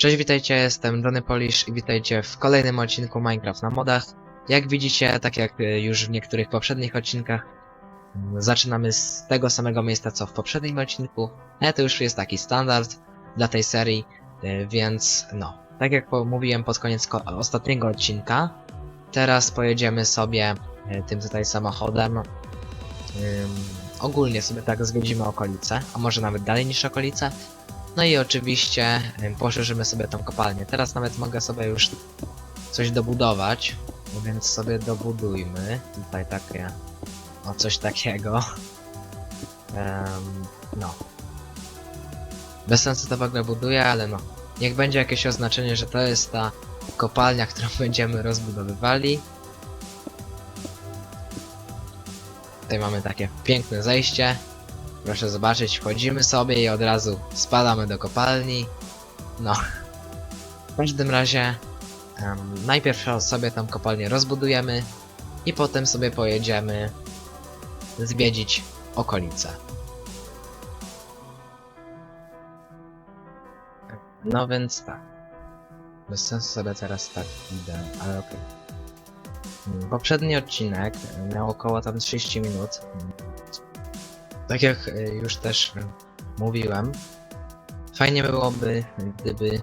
Cześć, witajcie, jestem Johnny Polish i witajcie w kolejnym odcinku Minecraft na modach. Jak widzicie, tak jak y, już w niektórych poprzednich odcinkach, zaczynamy z tego samego miejsca co w poprzednim odcinku, ale to już jest taki standard dla tej serii, y, więc no, tak jak mówiłem pod koniec ko- ostatniego odcinka, teraz pojedziemy sobie y, tym tutaj samochodem. Ogólnie sobie tak zwiedzimy okolice, a może nawet dalej niż okolice. No i oczywiście ym, poszerzymy sobie tą kopalnię. Teraz nawet mogę sobie już coś dobudować, no więc sobie dobudujmy. Tutaj takie, o coś takiego. Em, no. Bez sensu to w ogóle buduję, ale no. Niech będzie jakieś oznaczenie, że to jest ta kopalnia, którą będziemy rozbudowywali. Tutaj mamy takie piękne zejście. Proszę zobaczyć, wchodzimy sobie i od razu spadamy do kopalni. No. W każdym razie em, najpierw sobie tą kopalnię rozbudujemy i potem sobie pojedziemy zwiedzić okolice. No więc tak. Bez sensu sobie teraz tak idę, ale okej. Mm, Poprzedni odcinek miał około tam 30 minut. Tak jak y, już też mówiłem, fajnie byłoby, gdyby mm,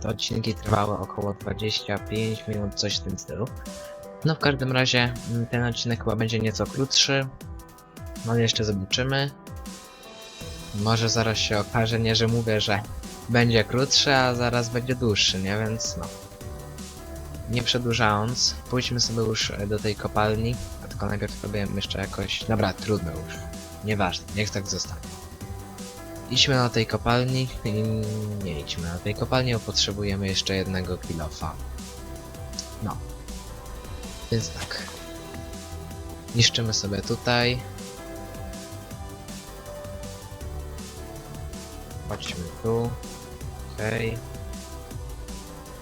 te odcinki trwały około 25 minut, coś w tym stylu. No w każdym razie mm, ten odcinek chyba będzie nieco krótszy, no jeszcze zobaczymy. Może zaraz się okaże, nie że mówię, że będzie krótszy, a zaraz będzie dłuższy, nie? Więc no. Nie przedłużając, pójdźmy sobie już e, do tej kopalni, a tylko najpierw robię jeszcze jakoś... Dobra, trudno już. Nieważne, niech tak zostanie. Idźmy do tej kopalni i nie idźmy na tej kopalni, bo potrzebujemy jeszcze jednego kilofa. No. Więc tak. Niszczymy sobie tutaj. Chodźmy tu. Okej.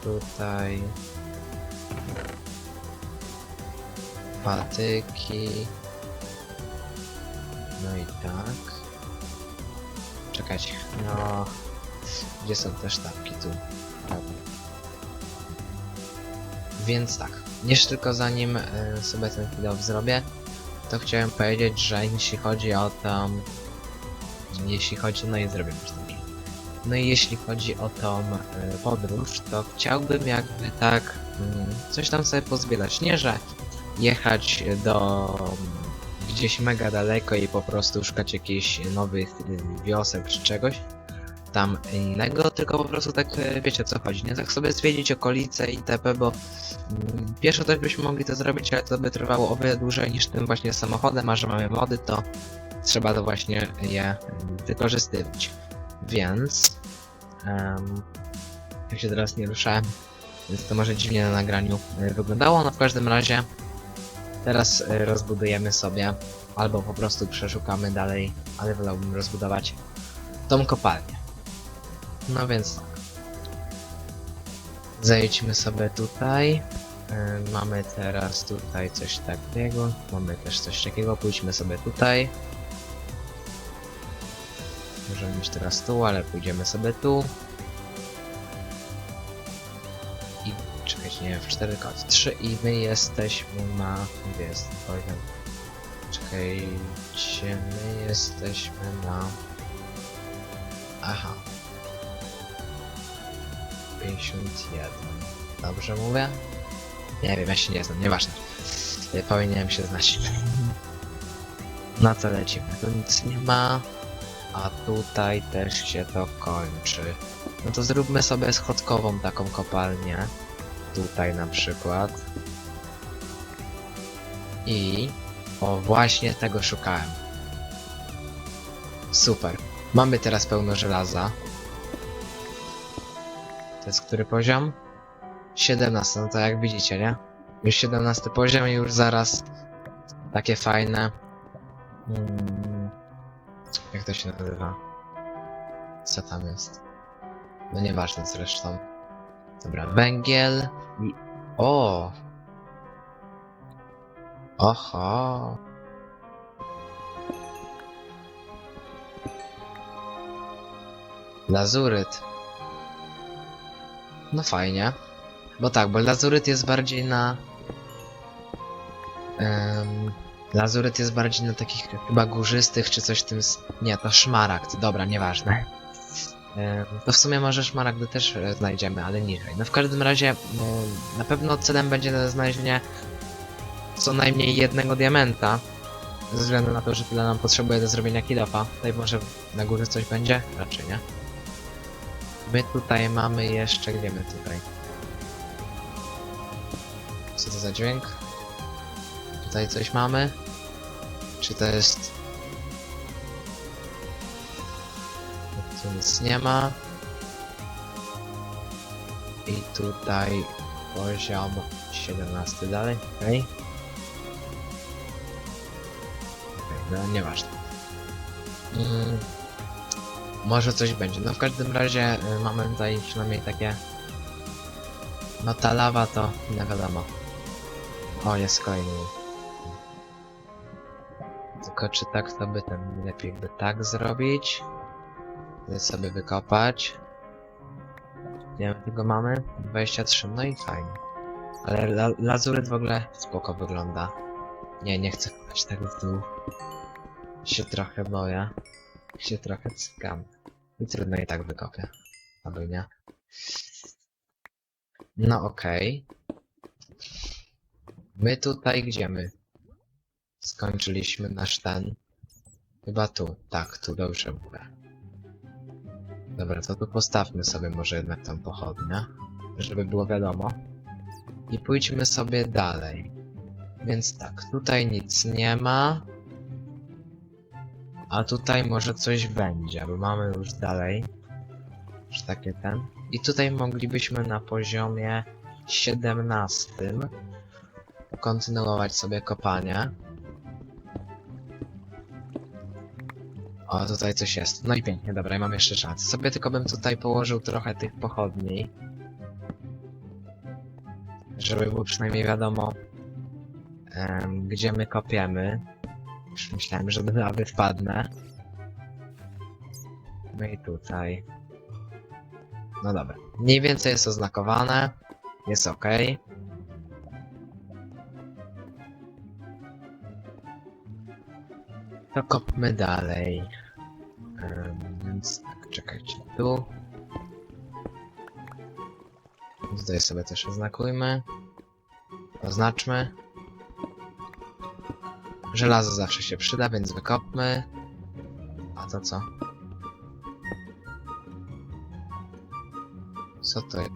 Tutaj. Patyki. No i tak. Czekajcie. No. Gdzie są te sztabki? Tu. Prawo. Więc tak. Jeszcze tylko zanim e, sobie ten video zrobię, to chciałem powiedzieć, że jeśli chodzi o tam... Jeśli chodzi... No i zrobię już ten. No i jeśli chodzi o tą e, podróż, to chciałbym jakby tak mm, coś tam sobie pozbierać. Nie, że jechać do gdzieś mega daleko i po prostu szukać jakichś nowych y, wiosek czy czegoś tam innego, tylko po prostu tak e, wiecie co chodzi, nie? Tak sobie zwiedzić okolice itp., bo mm, pierwszo też byśmy mogli to zrobić, ale to by trwało o wiele dłużej niż tym właśnie samochodem, a że mamy mody, to trzeba to właśnie je mm, wykorzystywać. Więc em, jak się teraz nie ruszałem, więc to może dziwnie na nagraniu e, wyglądało, no w każdym razie teraz e, rozbudujemy sobie albo po prostu przeszukamy dalej, ale wolałbym rozbudować tą kopalnię. No więc tak. Zejdźmy sobie tutaj. E, Mamy teraz tutaj coś takiego. Mamy też coś takiego. Pójdźmy sobie tutaj. Możemy być teraz tu, ale pójdziemy sobie tu. Czekajcie, nie, w 4 kod 3 i my jesteśmy na... Gdzie jest poziom? Czekajcie, my jesteśmy na... Aha. 51. Dobrze mówię? Nie wiem, ja się nie znam, nieważne. Powinienem się znać. Na co lecimy? Tu nic nie ma. A tutaj też się to kończy. No to zróbmy sobie schodkową taką kopalnię. Tutaj na przykład. I... O, właśnie tego szukałem. Super. Mamy teraz pełno żelaza. To jest który poziom? 17, no to jak widzicie, nie? Już 17 poziom i już zaraz takie fajne. Mm, jak to się nazywa? Co tam jest? No nieważne zresztą. Dobra, węgiel i... O! Oho! Lazuryt. No fajnie. Bo tak, bo lazuryt jest bardziej na... Um, lazuryt jest bardziej na takich chyba górzystych, czy coś w tym... Nie, to szmaragd. Dobra, nieważne. To w sumie może szmaragdy też e, znajdziemy, ale niżej. No w każdym razie na pewno celem będzie znalezienie co najmniej jednego diamenta. Ze względu na to, że tyle nam potrzebuje do zrobienia kilofa. Tutaj może na górze coś będzie? Raczej nie. My tutaj mamy jeszcze... Gdzie my tutaj? Co to za dźwięk? Tutaj coś mamy? Czy to jest... Tu nic nie ma. I tutaj poziom 17 dalej, okej. Okej, no nieważne. Mm, może coś będzie. No w każdym razie y, mamy tutaj przynajmniej takie... No ta lawa to nie wiadomo. O, jest kolejny. Tylko czy tak to by ten lepiej by tak zrobić? Sobie wykopać. Nie wiem, tego mamy. 23, no i fajnie. Ale la lazuryt w ogóle spoko wygląda. Nie, nie chcę kopać tego w dół. Się trochę boję. Się trochę cykam. I trudno i tak wykopię. Albo nie. No okej. My tutaj gdzie my? Skończyliśmy nasz ten. Chyba tu. Tak, tu dobrze mówię. Dobra, to tu postawmy sobie może jednak tą pochodnię, żeby było wiadomo. I pójdźmy sobie dalej. Więc tak, tutaj nic nie ma. A tutaj może coś będzie, bo mamy już dalej. Już takie ten. I tutaj moglibyśmy na poziomie 17 kontynuować sobie kopanie. O, tutaj coś jest. No i pięknie, dobra, ja mam jeszcze czas. Sobie tylko bym tutaj położył trochę tych pochodni. Żeby było przynajmniej wiadomo, gdzie my kopiemy. Już myślałem, że nawet wpadnę. No i tutaj. No dobra. Mniej więcej jest oznakowane. Jest ok. To kopmy dalej. Więc tak, czekajcie tu. Tutaj sobie też oznakujmy. Oznaczmy. Żelazo zawsze się przyda, więc wykopmy. A to co? Co to jest?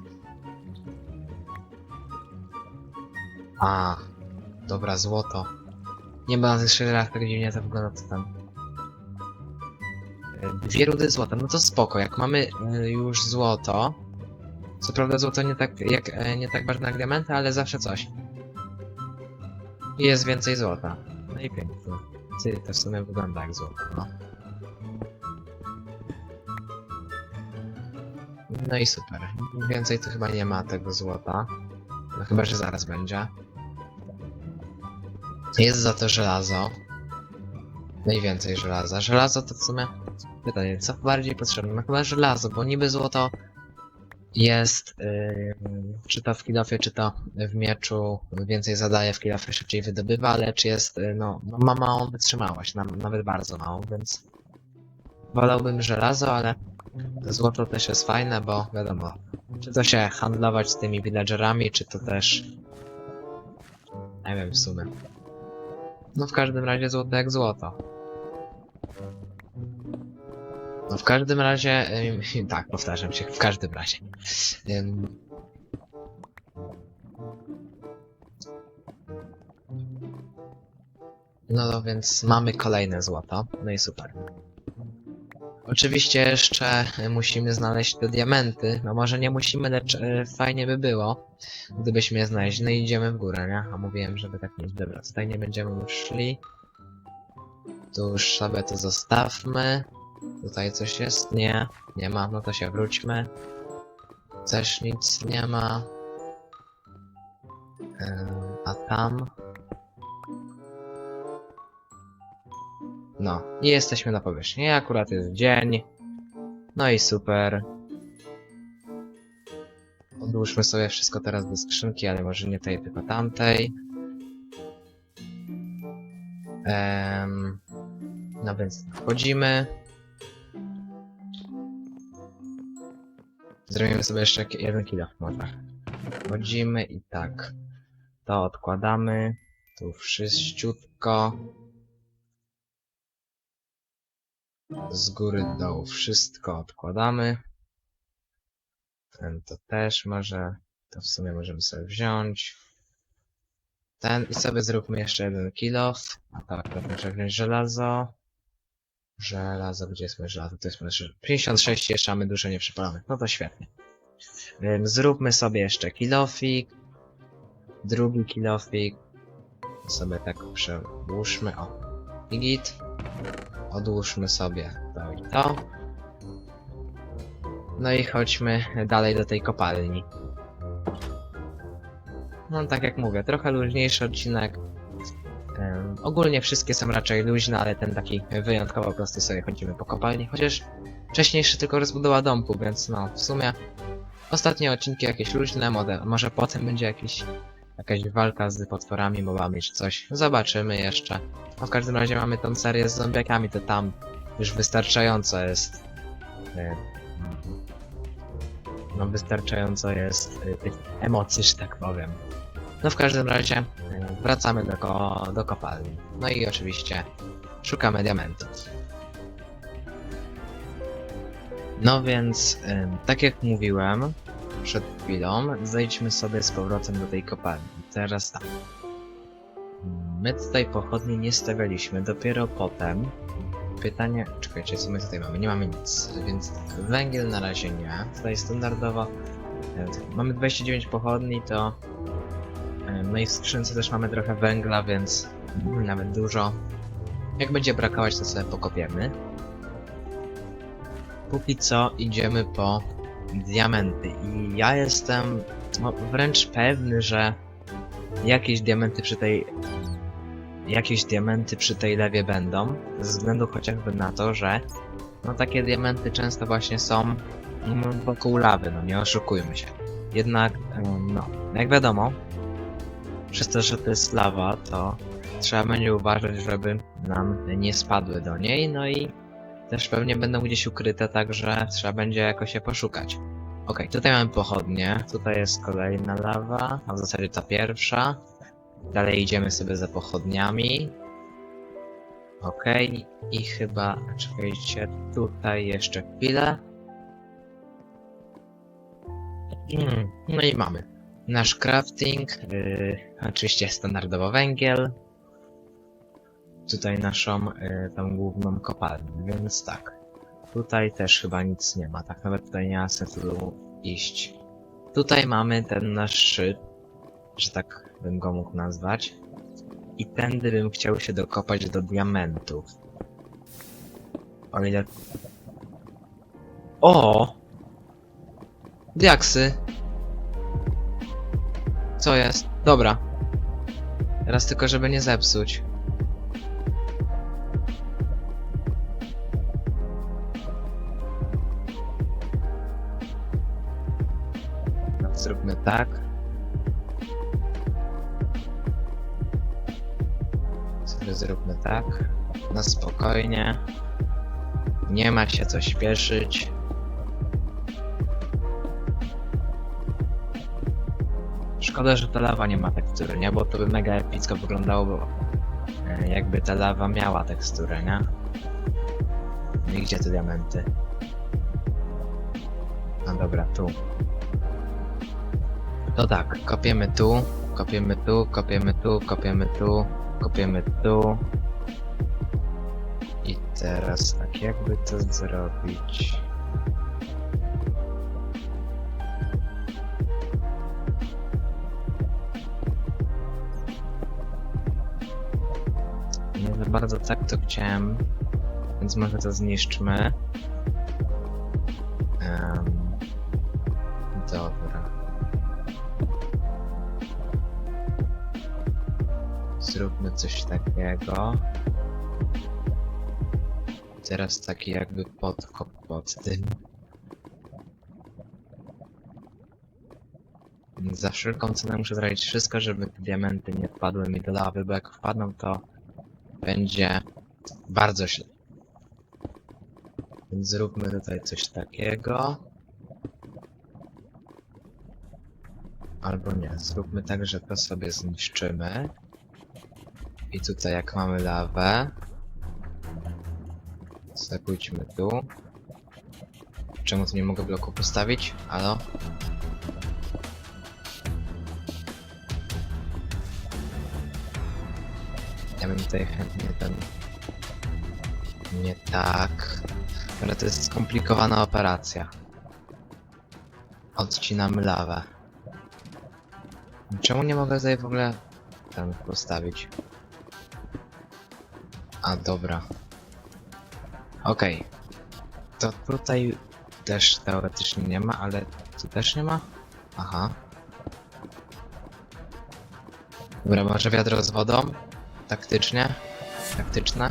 A, dobra, złoto. Nie ma na tych szyderach tak dziwnie to wygląda co tam. Dwie rudy złota, no to spoko, jak mamy e, już złoto. Co prawda złoto nie tak, jak, e, nie tak ważne jak diamenty, ale zawsze coś. Jest więcej złota. No i pięknie. Ty, to w sumie wygląda jak złoto, no. No i super. Więcej tu chyba nie ma tego złota. No chyba, że zaraz będzie. Jest za to żelazo. Najwięcej żelaza. Żelazo to w sumie... Pytanie, co bardziej potrzebne? No chyba żelazo, bo niby złoto jest, yy, czy to w kilofie, czy to w mieczu więcej zadaje, w kilofie szybciej wydobywa, ale czy jest, yy, no, ma małą wytrzymałość, nam, nawet bardzo małą, więc wolałbym żelazo, ale złoto też jest fajne, bo wiadomo, czy to się handlować z tymi villagerami, czy to też, nie wiem w sumie. No w każdym razie złoto jak złoto. No w każdym razie, tak, powtarzam się, w każdym razie. No to więc mamy kolejne złoto, no i super. Oczywiście jeszcze musimy znaleźć te diamenty, no może nie musimy, lecz y, fajnie by było, gdybyśmy je znaleźli. No idziemy w górę, nie? A mówiłem, żeby tak mieć. Dobra, tutaj nie będziemy już szli. Tu już sobie to zostawmy. Tutaj coś jest? Nie, nie ma, no to się wróćmy. Też nic nie ma. A tam? No, i jesteśmy na powierzchni. Akurat jest dzień. No i super. Odłóżmy sobie wszystko teraz do skrzynki, ale może nie tej, tylko tamtej. Em, no więc wchodzimy. Zrobimy sobie jeszcze jeden kilo może. Wchodzimy i tak. To odkładamy. Tu wszyściutko. Z góry do dołu wszystko odkładamy. Ten to też może. To w sumie możemy sobie wziąć. Ten i sobie zróbmy jeszcze jeden kill A tak, to muszę wziąć żelazo. Żelazo, gdzie jest moje żelazo? To jest moje żelazo. 56 jeszcze mamy dużo nie przypalamy. No to świetnie. Zróbmy sobie jeszcze kilofik. Drugi kilofik. Sobie tak przełóżmy. O. I git. Odłóżmy sobie to i to. No i chodźmy dalej do tej kopalni. No tak jak mówię, trochę luźniejszy odcinek. Ogólnie wszystkie są raczej luźne, ale ten taki wyjątkowo po prostu sobie chodzimy po kopalni. Chociaż wcześniejszy tylko rozbudowa domku, więc no w sumie ostatnie odcinki jakieś luźne, może, może potem będzie jakiś, jakaś walka z potworami, mobami czy coś. Zobaczymy jeszcze. No w każdym razie mamy tą serię z zombiakami, to tam już wystarczająco jest. e, No wystarczająco jest e, tych emocji, że tak powiem. No w każdym razie wracamy do, ko do kopalni. No i oczywiście szukamy diamentów. No więc, tak jak mówiłem przed chwilą, zejdźmy sobie z powrotem do tej kopalni. Teraz tak. My tutaj pochodni nie stawialiśmy, dopiero potem. Pytanie, czekajcie, co my tutaj mamy? Nie mamy nic, więc węgiel na razie nie. Tutaj standardowo e, mamy 29 pochodni, to no i w skrzynce też mamy trochę węgla, więc nawet dużo. Jak będzie brakować, to sobie pokopiemy. Póki co idziemy po diamenty i ja jestem no, wręcz pewny, że jakieś diamenty przy tej jakieś diamenty przy tej lewie będą, ze względu chociażby na to, że no takie diamenty często właśnie są no, wokół lawy, no nie oszukujmy się. Jednak, no, jak wiadomo, przez to, że to jest lawa, to trzeba będzie uważać, żeby nam nie spadły do niej, no i też pewnie będą gdzieś ukryte, także trzeba będzie jakoś je poszukać. Okej, tutaj mamy pochodnie, tutaj jest kolejna lawa, a w zasadzie ta pierwsza. Dalej idziemy sobie za pochodniami. Okej, i chyba, czekajcie, tutaj jeszcze chwilę. Mm, No i mamy. Nasz crafting, yy, oczywiście standardowo węgiel. Tutaj naszą, yy, tą główną kopalnię, więc tak. Tutaj też chyba nic nie ma, tak nawet tutaj nie ma sensu iść. Tutaj mamy ten nasz że tak bym go mógł nazwać. I tędy bym chciał się dokopać do diamentów. O ile... O! Diaksy! Co jest? Dobra. Teraz tylko, żeby nie zepsuć. No, Zróbmy tak. Zróbmy tak. Na spokojnie. Nie ma się co śpieszyć. Szkoda, że ta lawa nie ma tekstury, nie? Bo to by mega epicko wyglądało, bo e, jakby ta lawa miała teksturę, nie? No i gdzie te diamenty? No dobra, tu. To tak, kopiemy tu, kopiemy tu, kopiemy tu, kopiemy tu, kopiemy tu. I teraz tak, jakby to zrobić? Za bardzo tak to chciałem, więc może to zniszczmy. Em, dobra. Zróbmy coś takiego. Teraz taki jakby podkop pod tym. Za wszelką cenę muszę zrobić wszystko, żeby diamenty nie wpadły mi do lawy, bo jak wpadną, to będzie bardzo źle. Więc zróbmy tutaj coś takiego. Albo nie, zróbmy tak, że to sobie zniszczymy. I tutaj jak mamy lawę, pójdźmy tu. Czemu tu nie mogę bloku postawić? Halo? Tutaj chętnie ten... Nie tak. Ale to jest skomplikowana operacja. Odcinamy lawę. Czemu nie mogę tutaj w ogóle ten postawić? A dobra. Okej. To tutaj też teoretycznie nie ma, ale tu też nie ma? Aha. Dobra, może wiadro z wodą? Taktycznie? Taktyczne?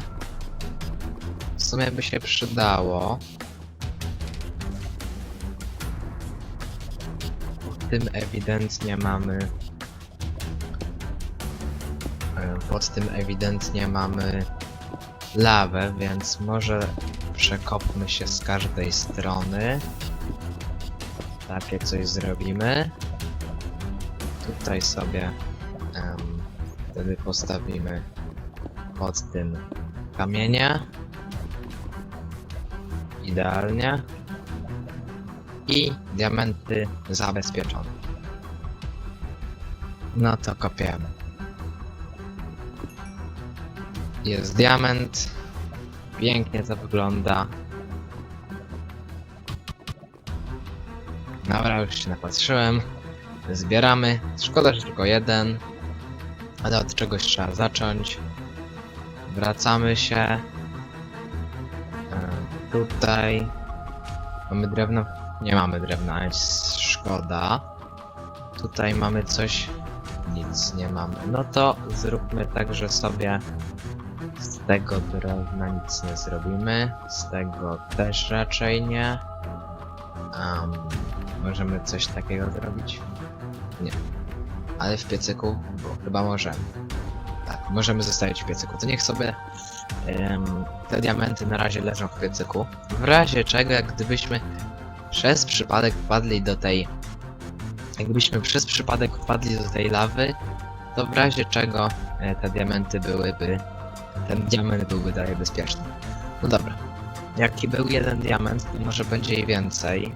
W sumie by się przydało. W tym ewidentnie mamy... e, Pod tym ewidentnie mamy lawę, więc może przekopmy się z każdej strony. Takie coś zrobimy. Tutaj sobie wtedy postawimy pod tym kamienie. Idealnie. I diamenty zabezpieczone. No to kopiemy. Jest diament. Pięknie to wygląda. Dobra, już się napatrzyłem. Zbieramy. Szkoda, że tylko jeden. Ale od czegoś trzeba zacząć. Wracamy się. E, tutaj. Mamy drewno? Nie mamy drewna, ale szkoda. Tutaj mamy coś. Nic nie mamy. No to zróbmy tak, że sobie z tego drewna nic nie zrobimy. Z tego też raczej nie. Um, możemy coś takiego zrobić? Nie. Ale w piecyku? Chyba możemy. Tak, możemy zostawić w piecyku. To niech sobie em, te diamenty na razie leżą w piecyku. W razie czego, jak gdybyśmy przez przypadek wpadli do tej... Jakbyśmy przez przypadek wpadli do tej lawy, to w razie czego e, te diamenty byłyby... Ten diament byłby dalej bezpieczny. No dobra. Jaki był jeden diament, to może będzie i więcej.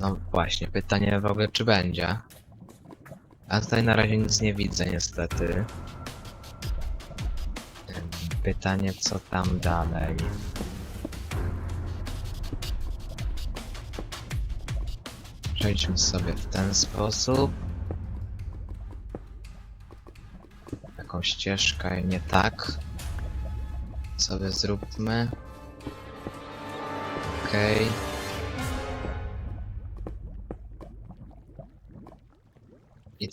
No właśnie, pytanie w ogóle czy będzie. A tutaj na razie nic nie widzę niestety. Pytanie co tam dalej. Przejdźmy sobie w ten sposób. Taką ścieżkę nie tak. Sobie zróbmy. Okej. I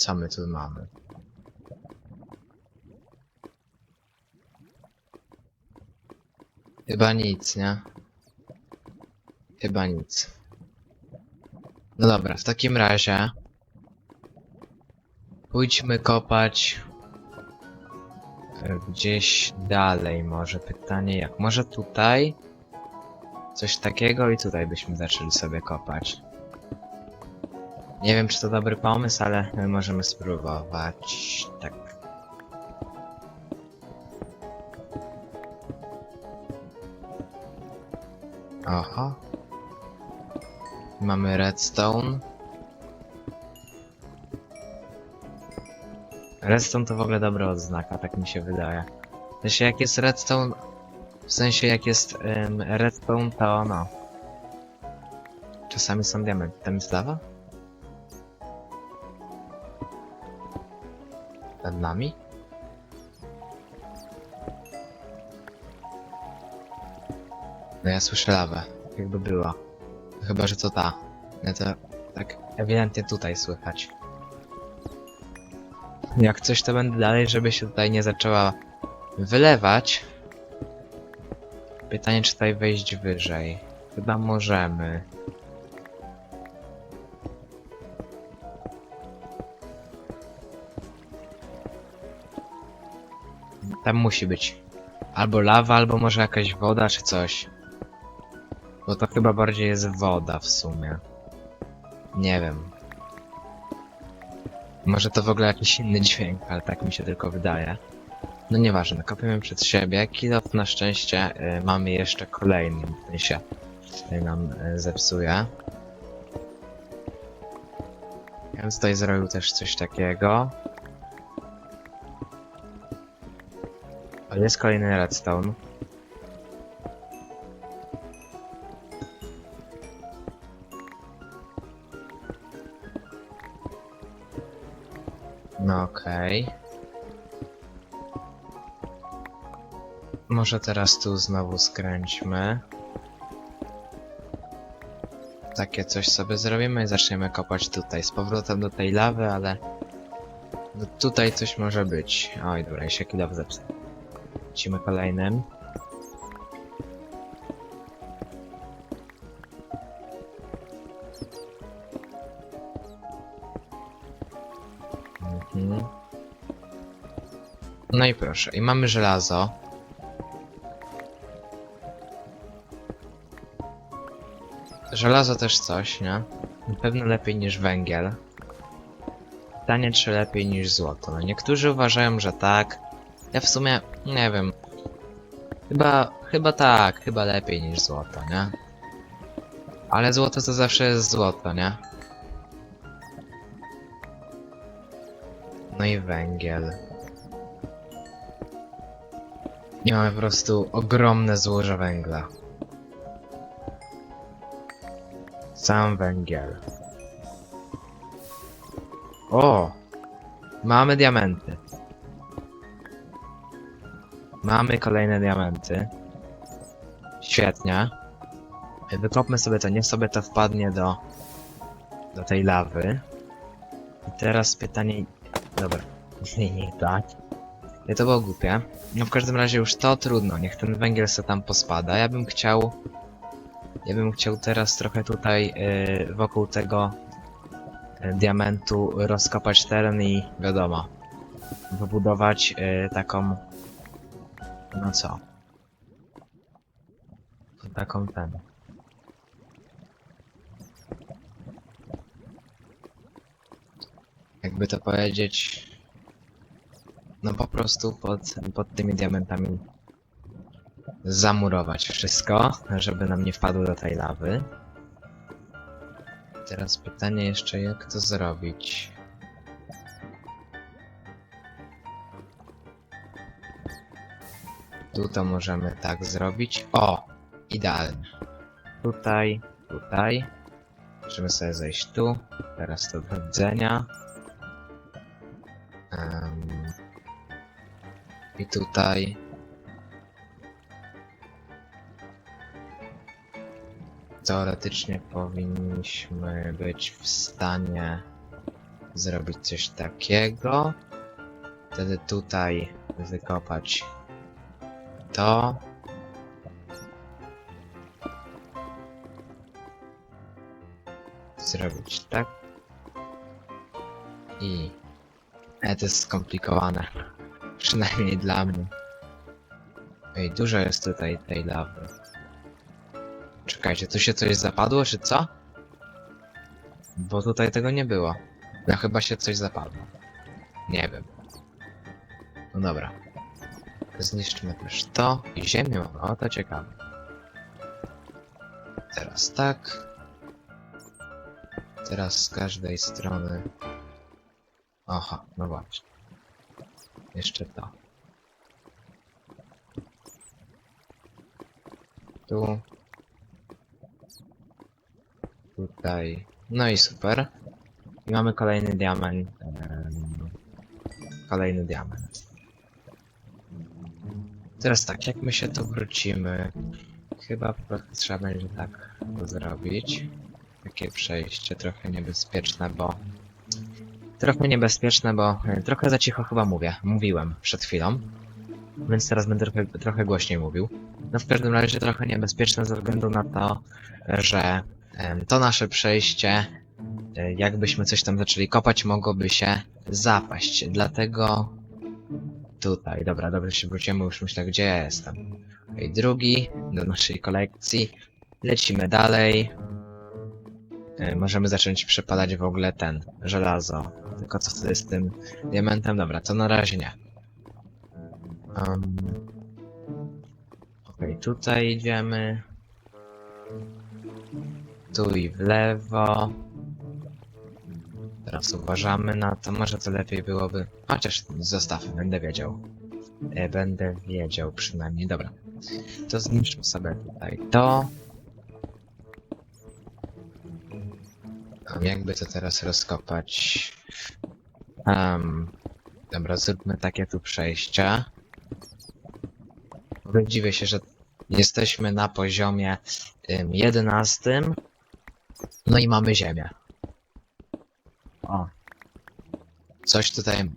co my tu mamy? Chyba nic, nie? Chyba nic. No dobra, w takim razie pójdźmy kopać e, gdzieś dalej może pytanie jak może tutaj coś takiego i tutaj byśmy zaczęli sobie kopać nie wiem czy to dobry pomysł, ale my możemy spróbować tak Aha. Mamy redstone. Redstone to w ogóle dobra odznaka, tak mi się wydaje. W sensie jak jest redstone, w sensie jak jest ym, redstone to no. Czasami są diamenty. Tam jest lawa? Nami? No ja słyszę lawę, jakby była. Chyba, że to ta. No to tak ewidentnie tutaj słychać. Jak coś to będę dalej, żeby się tutaj nie zaczęła wylewać. Pytanie, czy tutaj wejść wyżej. Chyba możemy. Tam musi być albo lawa, albo może jakaś woda, czy coś. Bo to chyba bardziej jest woda w sumie. Nie wiem. Może to w ogóle jakiś inny dźwięk, ale tak mi się tylko wydaje. No nieważne, kopiemy przed siebie. Kilof na szczęście y, mamy jeszcze kolejny, ten się y, nam y, zepsuje. Ja bym tutaj zrobił też coś takiego. Jest kolejny redstone. No okej. Może teraz tu znowu skręćmy. Takie coś sobie zrobimy i zaczniemy kopać tutaj. Z powrotem do tej lawy, ale... No tutaj coś może być. Oj, dobra, się kilow zepsuł. Lecimy kolejnym. Mhm. No i proszę, i mamy żelazo. Żelazo też coś, nie? Na pewno lepiej niż węgiel. Pytanie, czy lepiej niż złoto. No niektórzy uważają, że tak. Ja w sumie nie wiem. Chyba, chyba tak, chyba lepiej niż złoto, nie? Ale złoto to zawsze jest złoto, nie? No i węgiel. I mamy po prostu ogromne złoże węgla. Sam węgiel. O! Mamy diamenty. Mamy kolejne diamenty. Świetnie. Wykopmy sobie to, niech sobie to wpadnie do, do tej lawy. I teraz pytanie... Dobra. Nie tak. Nie, to było głupie. No w każdym razie już to trudno, niech ten węgiel se tam pospada. Ja bym chciał... Ja bym chciał teraz trochę tutaj yy, wokół tego yy, diamentu rozkopać teren i wiadomo, wybudować yy, taką no co? Taką ten. Jakby to powiedzieć. No po prostu pod, pod tymi diamentami zamurować wszystko, żeby nam nie wpadło do tej lawy. Teraz pytanie jeszcze jak to zrobić. Tu to możemy tak zrobić. O! Idealnie. Tutaj, tutaj. Możemy sobie zejść tu. Teraz to do widzenia. Em, I tutaj. Teoretycznie powinniśmy być w stanie zrobić coś takiego. Wtedy tutaj wykopać to. Zrobić tak. I... E, to jest skomplikowane. Przynajmniej dla mnie. Ej, dużo jest tutaj tej lawy. Czekajcie, tu się coś zapadło, czy co? Bo tutaj tego nie było. No chyba się coś zapadło. Nie wiem. No dobra. Zniszczymy też to i ziemię. O, to ciekawe. Teraz tak. Teraz z każdej strony. Aha, no właśnie. Jeszcze to. Tu. Tutaj. No i super. I mamy kolejny diament. Kolejny diament. Teraz tak, jak my się tu wrócimy? Chyba trzeba będzie tak zrobić. Takie przejście trochę niebezpieczne, bo... Trochę niebezpieczne, bo e, trochę za cicho chyba mówię. Mówiłem przed chwilą. Więc teraz będę trochę, trochę głośniej mówił. No w każdym razie trochę niebezpieczne ze względu na to, że em, to nasze przejście, e, jakbyśmy coś tam zaczęli kopać, mogłoby się zapaść. Dlatego tutaj. Dobra, dobrze się wróciłem, już myślę, gdzie ja jestem. I drugi do naszej kolekcji. Lecimy dalej. E, Możemy zacząć przepalać w ogóle ten, żelazo. Tylko co wtedy z tym diamentem? Dobra, to na razie nie. Um, tutaj idziemy. Tu i w lewo. Teraz uważamy na to, może to lepiej byłoby. Chociaż zostaw, będę wiedział. E, będę wiedział przynajmniej, dobra. To zniszczmy sobie tutaj to. Um, jakby to teraz rozkopać? Um, dobra, zróbmy takie tu przejścia. Dziwię się, że jesteśmy na poziomie ym, 11. No i mamy ziemię. O. Coś tutaj.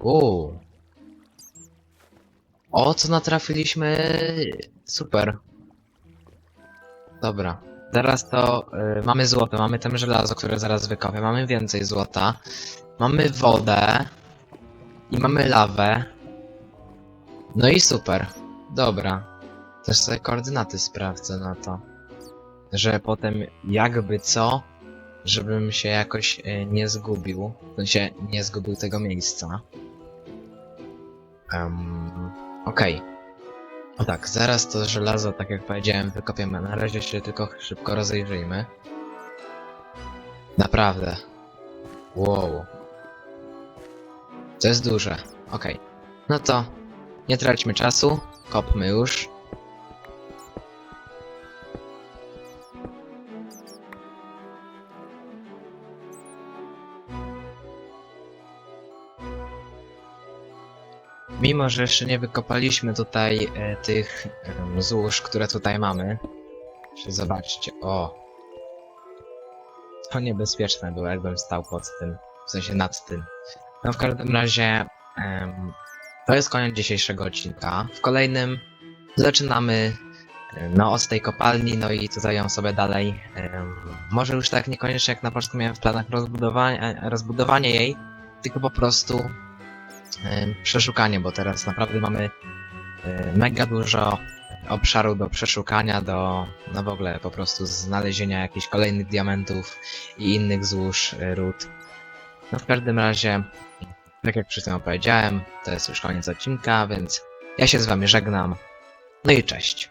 Uuu. O, co natrafiliśmy? Super. Dobra. Teraz to y, mamy złoto, mamy tam żelazo, które zaraz wykopię. Mamy więcej złota. Mamy wodę. I mamy lawę. No i super. Dobra. Też sobie koordynaty sprawdzę na to. Że potem jakby co, żebym się jakoś y, nie zgubił. W sensie nie zgubił tego miejsca. Um, Okej. O tak, zaraz to żelazo, tak jak powiedziałem, wykopiemy. Na razie się tylko szybko rozejrzyjmy. Naprawdę. Wow. To jest duże. Okej. No to nie traćmy czasu. Kopmy już. Mimo, że jeszcze nie wykopaliśmy tutaj e, tych em, złóż, które tutaj mamy. Zobaczcie, o. To niebezpieczne było, jakbym stał pod tym, w sensie nad tym. No w każdym razie, em, to jest koniec dzisiejszego odcinka. W kolejnym zaczynamy e, no od tej kopalni, no i tutaj ją sobie dalej, em, może już tak niekoniecznie jak na początku miałem w planach rozbudowania, rozbudowanie jej, tylko po prostu przeszukanie, bo teraz naprawdę mamy e, mega dużo obszaru do przeszukania, do no w ogóle po prostu znalezienia jakichś kolejnych diamentów i innych złóż e, ród. No w każdym razie, tak jak przed chwilą powiedziałem, to jest już koniec odcinka, więc ja się z wami żegnam. No i cześć.